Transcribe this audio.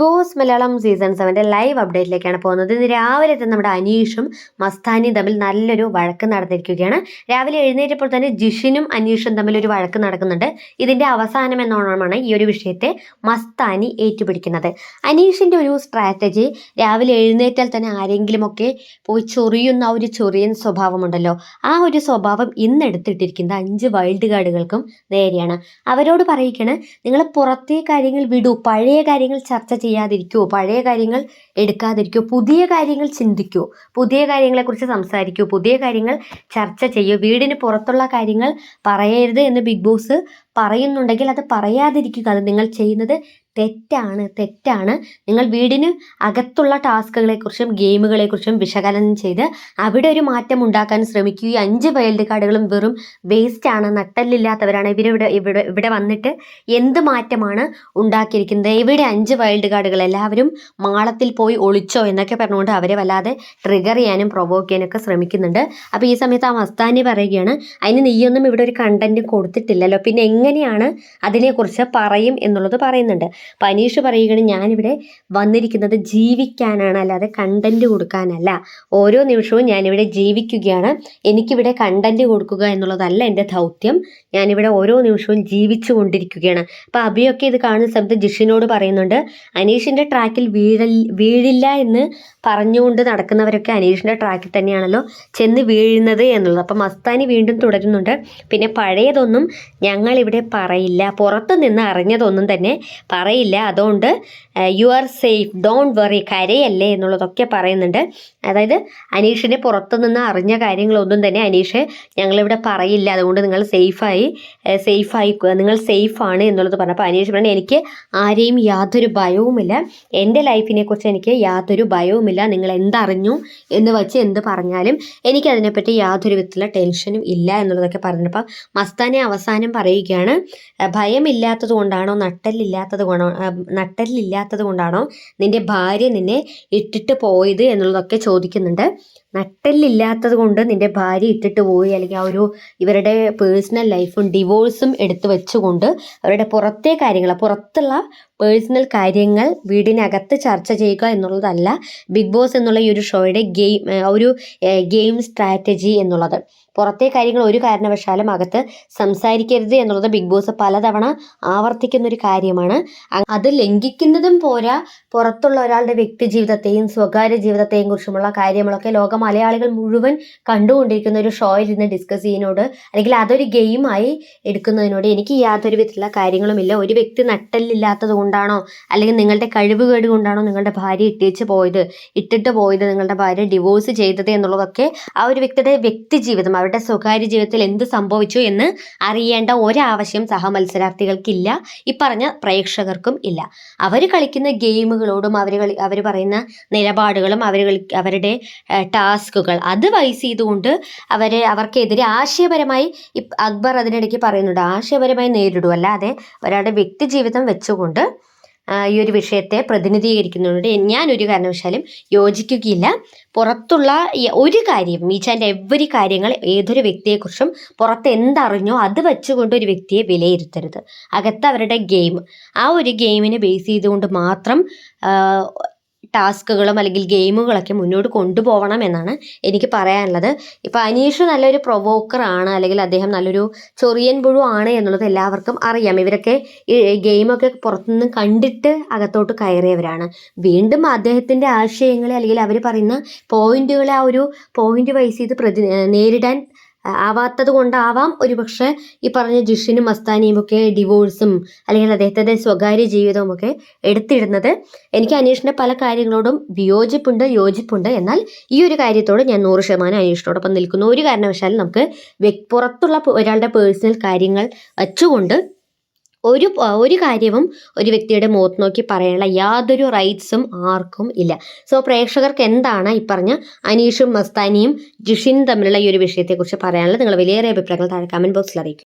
Boss Malayalam season സെവന്റെ live അപ്ഡേറ്റിലേക്കാണ് പോകുന്നത്. ഇന്ന് രാവിലെ തന്നെ നമ്മുടെ അനീഷും മസ്താനിയും തമ്മിൽ നല്ലൊരു വഴക്ക് നടന്നിരിക്കുകയാണ്. രാവിലെ എഴുന്നേറ്റപ്പോൾ തന്നെ ജിഷിനും അനീഷും തമ്മിൽ ഒരു വഴക്ക് നടക്കുന്നുണ്ട്. ഇതിന്റെ അവസാനം എന്നോണമാണ് ഈ ഒരു വിഷയത്തെ മസ്താനി ഏറ്റുപിടിക്കുന്നത്. അനീഷിന്റെ ഒരു സ്ട്രാറ്റജി രാവിലെ എഴുന്നേറ്റാൽ തന്നെ ആരെങ്കിലുമൊക്കെ പോയി ചൊറിയുന്ന ഒരു ചൊറിയൻ സ്വഭാവമുണ്ടല്ലോ. ആ ഒരു സ്വഭാവം ഇന്നെടുത്തിട്ടിരിക്കുന്ന അഞ്ച് വൈൽഡ് കാർഡുകൾക്കും നേരെയാണ്. അവരോട് പറയുകയാണ് നിങ്ങൾ പുറത്തെ കാര്യങ്ങൾ വിടൂ പഴയ കാര്യങ്ങൾ ചർച്ച ചെയ്യാതിരിക്കുമോ പഴയ കാര്യങ്ങൾ എടുക്കാതിരിക്കുമോ പുതിയ കാര്യങ്ങൾ ചിന്തിക്കൂ പുതിയ കാര്യങ്ങളെക്കുറിച്ച് സംസാരിക്കൂ പുതിയ കാര്യങ്ങൾ ചർച്ച ചെയ്യൂ വീടിന് പുറത്തുള്ള കാര്യങ്ങൾ പറയരുത് എന്ന് ബിഗ് ബോസ് പറയുന്നുണ്ടെങ്കിൽ അത് പറയാതിരിക്കുക. അത് നിങ്ങൾ ചെയ്യുന്നത് തെറ്റാണ് തെറ്റാണ്. നിങ്ങൾ വീടിന് അകത്തുള്ള ടാസ്കുകളെക്കുറിച്ചും ഗെയിമുകളെക്കുറിച്ചും വിശകലനം ചെയ്ത് അവിടെ ഒരു മാറ്റം ഉണ്ടാക്കാൻ ശ്രമിക്കുക. ഈ അഞ്ച് വൈൽഡ് കാർഡുകളും വെറും വേസ്റ്റ് ആണ് നട്ടല്ലില്ലാത്തവരാണ്. ഇവരിവിടെ ഇവിടെ ഇവിടെ വന്നിട്ട് എന്ത് മാറ്റമാണ് ഉണ്ടാക്കിയിരിക്കുന്നത്? ഇവിടെ അഞ്ച് വൈൽഡ് കാർഡുകൾ എല്ലാവരും മാളത്തിൽ പോയി ഒളിച്ചോ എന്നൊക്കെ പറഞ്ഞുകൊണ്ട് അവരെ വല്ലാതെ ട്രിഗർ ചെയ്യാനും പ്രൊവോക്ക് ചെയ്യാനൊക്കെ ശ്രമിക്കുന്നുണ്ട്. അപ്പോൾ ഈ സമയത്ത് ആ മസ്താനി പറയുകയാണ് അതിന് നീയൊന്നും ഇവിടെ ഒരു കണ്ടന്റ് കൊടുത്തിട്ടില്ലല്ലോ. പിന്നെ എങ്ങനെയാണ് അതിനെക്കുറിച്ച് പറയും എന്നുള്ളത് പറയുന്നുണ്ട്. അനീഷ് പറയുകയാണ് ഞാനിവിടെ വന്നിരിക്കുന്നത് ജീവിക്കാനാണ് അല്ലാതെ കണ്ടന്റ് കൊടുക്കാനല്ല. ഓരോ നിമിഷവും ഞാനിവിടെ ജീവിക്കുകയാണ്. എനിക്കിവിടെ കണ്ടന്റ് കൊടുക്കുക എന്നുള്ളതല്ല എന്റെ ദൗത്യം. ഞാനിവിടെ ഓരോ നിമിഷവും ജീവിച്ചു കൊണ്ടിരിക്കുകയാണ്. അപ്പോൾ അഭിയൊക്കെ ഇത് കാണുന്ന സമയത്ത് ജിഷിനോട് പറയുന്നുണ്ട് അനീഷിന്റെ ട്രാക്കിൽ വീഴൽ വീഴില്ല എന്ന് പറഞ്ഞുകൊണ്ട് നടക്കുന്നവരൊക്കെ അനീഷിന്റെ ട്രാക്കിൽ തന്നെയാണല്ലോ ചെന്ന് വീഴുന്നത് എന്നുള്ളത്. അപ്പം മസ്താനി വീണ്ടും തുടരുന്നുണ്ട് പിന്നെ പഴയതൊന്നും ഞങ്ങളിവിടെ പറയില്ല. പുറത്ത് നിന്ന് അറിഞ്ഞതൊന്നും തന്നെ പറയില്ല. അതുകൊണ്ട് you are safe don't worry കരയല്ലേ എന്നുള്ളതൊക്കെ പറയുന്നുണ്ട്. അതായത് അനീഷിനെ പുറത്തു നിന്ന് അറിഞ്ഞ കാര്യങ്ങളൊന്നും തന്നെ അനീഷ് ഞങ്ങളിവിടെ പറയില്ല. അതുകൊണ്ട് നിങ്ങൾ സേഫായി സേഫായി നിങ്ങൾ സേഫാണ് എന്നുള്ളത് പറഞ്ഞു. അപ്പോൾ അനീഷ് പറഞ്ഞു എനിക്ക് ആരെയും യാതൊരു ഭയവുമില്ല. എന്റെ ലൈഫിനെ കുറിച്ച് എനിക്ക് യാതൊരു ഭയവുമില്ല. നിങ്ങൾ എന്തറിഞ്ഞു എന്ന് വെച്ച് എന്ത് പറഞ്ഞാലും എനിക്കതിനെപ്പറ്റി യാതൊരു വിധത്തിലുള്ള ടെൻഷനും ഇല്ല എന്നുള്ളതൊക്കെ പറഞ്ഞപ്പോൾ മസ്താനെ അവസാനം പറയുകയാണ് ഭയമില്ലാത്തത് കൊണ്ടാണോ നട്ടലില്ലാത്തത് കൊണ്ടാണോ നട്ടല്ലില്ലാത്തത് കൊണ്ടാണോ നിന്റെ ഭാര്യ നിന്നെ ഇട്ടിട്ട് പോയത് എന്നുള്ളതൊക്കെ ചോദിക്കുന്നുണ്ട്. നട്ടല്ലില്ലാത്തത് കൊണ്ട് നിന്റെ ഭാര്യ ഇട്ടിട്ട് പോയി. അല്ലെങ്കിൽ ആ ഒരു ഇവരുടെ പേഴ്സണൽ ലൈഫും ഡിവോഴ്സും എടുത്തു വെച്ചുകൊണ്ട് അവരുടെ പുറത്തെ കാര്യങ്ങൾ പുറത്തുള്ള പേഴ്സണൽ കാര്യങ്ങൾ വീടിനകത്ത് ചർച്ച ചെയ്യുക എന്നുള്ളതല്ല ബിഗ് ബോസ് എന്നുള്ള ഈ ഒരു ഷോയുടെ ഗെയിം ഒരു ഗെയിം സ്ട്രാറ്റജി എന്നുള്ളത്. പുറത്തെ കാര്യങ്ങൾ ഒരു കാരണവശാലും അകത്ത് സംസാരിക്കരുത് എന്നുള്ളത് ബിഗ് ബോസ് പലതവണ ആവർത്തിക്കുന്ന ഒരു കാര്യമാണ്. അത് ലംഘിക്കുന്നതും പോരാ പുറത്തുള്ള ഒരാളുടെ വ്യക്തി ജീവിതത്തെയും സ്വകാര്യ ജീവിതത്തെയും കുറിച്ചുമുള്ള കാര്യങ്ങളൊക്കെ ലോക മലയാളികൾ മുഴുവൻ കണ്ടുകൊണ്ടിരിക്കുന്ന ഒരു ഷോയിൽ ഇരുന്ന് ഡിസ്കസ് ചെയ്യുന്നതിനോട് അല്ലെങ്കിൽ അതൊരു ഗെയിമായി എടുക്കുന്നതിനോട് എനിക്ക് യാതൊരു വിധത്തിലുള്ള കാര്യങ്ങളുമില്ല ഒരു വ്യക്തി നട്ടല്ലില്ലാത്തത് കൊണ്ടാണോ അല്ലെങ്കിൽ നിങ്ങളുടെ കഴിവുകേട് കൊണ്ടാണോ നിങ്ങളുടെ ഭാര്യ ഇട്ടേച്ച് പോയത് ഇട്ടിട്ട് പോയത് നിങ്ങളുടെ ഭാര്യ ഡിവോഴ്സ് ചെയ്തത് എന്നുള്ളതൊക്കെ ആ ഒരു വ്യക്തിയുടെ വ്യക്തി ജീവിതം അവരുടെ സ്വകാര്യ ജീവിതത്തിൽ എന്ത് സംഭവിച്ചു എന്ന് അറിയേണ്ട ഒരാവശ്യം സഹമത്സരാർത്ഥികൾക്കില്ല. ഈ പറഞ്ഞ പ്രേക്ഷകർക്കും ഇല്ല. അവർ കളിക്കുന്ന ഗെയിമുകളോടും അവർ കളി അവർ പറയുന്ന നിലപാടുകളും അവർ കളി അവരുടെ ടാസ്കുകൾ. അത് വൈസ് ചെയ്തുകൊണ്ട് അവരെ അവർക്കെതിരെ ആശയപരമായി അക്ബർ അതിനിടയ്ക്ക് പറയുന്നുണ്ട്. ആശയപരമായി നേരിടും. അല്ലാതെ ഒരാളുടെ വ്യക്തി ജീവിതം വെച്ചുകൊണ്ട് ഈ ഒരു വിഷയത്തെ പ്രതിനിധീകരിക്കുന്നുണ്ട്. ഞാൻ ഒരു കാരണവശാലും യോജിക്കുകയില്ല. പുറത്തുള്ള ഒരു കാര്യം മീച്ചാന്റെ ആൻഡ് എവറി കാര്യങ്ങൾ ഏതൊരു വ്യക്തിയെക്കുറിച്ചും പുറത്ത് എന്തറിഞ്ഞോ അത് വെച്ചുകൊണ്ട് ഒരു വ്യക്തിയെ വിലയിരുത്തരുത്. അകത്ത് അവരുടെ ഗെയിം ആ ഒരു ഗെയിമിനെ ബേസ് ചെയ്തുകൊണ്ട് മാത്രം ടാസ്കുകളും അല്ലെങ്കിൽ ഗെയിമുകളൊക്കെ മുന്നോട്ട് കൊണ്ടുപോകണം എന്നാണ് എനിക്ക് പറയാനുള്ളത്. ഇപ്പോൾ അനീഷ് നല്ലൊരു പ്രൊവോക്കർ ആണ് അല്ലെങ്കിൽ അദ്ദേഹം നല്ലൊരു ചൊറിയൻ പുഴു ആണ് എന്നുള്ളത് എല്ലാവർക്കും അറിയാം. ഇവരൊക്കെ ഗെയിമൊക്കെ പുറത്തുനിന്ന് കണ്ടിട്ട് അകത്തോട്ട് കയറിയവരാണ്. വീണ്ടും അദ്ദേഹത്തിന്റെ ആശയങ്ങളെ അല്ലെങ്കിൽ അവർ പറയുന്ന പോയിന്റുകളെ ആ ഒരു പോയിന്റ് വൈസ് ചെയ്ത് പ്രതി നേരിടാൻ ആവാത്തത് കൊണ്ടാവാം. ഒരുപക്ഷെ ഈ പറഞ്ഞ ജിഷിനും മസ്താനിയും ഒക്കെ ഡിവോഴ്സും അല്ലെങ്കിൽ അദ്ദേഹത്തിന്റെ സ്വകാര്യ ജീവിതവും ഒക്കെ എടുത്തിടുന്നത്. എനിക്ക് അനീഷിന്റെ പല കാര്യങ്ങളോടും വിയോജിപ്പുണ്ട് യോജിപ്പുണ്ട്. എന്നാൽ ഈ ഒരു കാര്യത്തോട് ഞാൻ നൂറ് ശതമാനം അനീഷിനോടൊപ്പം നിൽക്കുന്നു. ഒരു കാരണവശാലും നമുക്ക് പുറത്തുള്ള ഒരാളുടെ പേഴ്സണൽ കാര്യങ്ങൾ വച്ചുകൊണ്ട് ഒരു ഒരു കാര്യവും ഒരു വ്യക്തിയുടെ മുഖത്ത് നോക്കി പറയാനുള്ള യാതൊരു റൈറ്റ്സും ആർക്കും ഇല്ല. സോ പ്രേക്ഷകർക്ക് എന്താണ് ഈ പറഞ്ഞ അനീഷും മസ്താനിയും ജിഷിനും തമ്മിലുള്ള ഈ ഒരു വിഷയത്തെക്കുറിച്ച് പറയാനുള്ളത്? നിങ്ങൾ വലിയേറെ അഭിപ്രായങ്ങൾ താഴെ കമന്റ് ബോക്സിൽ അറിയിക്കും.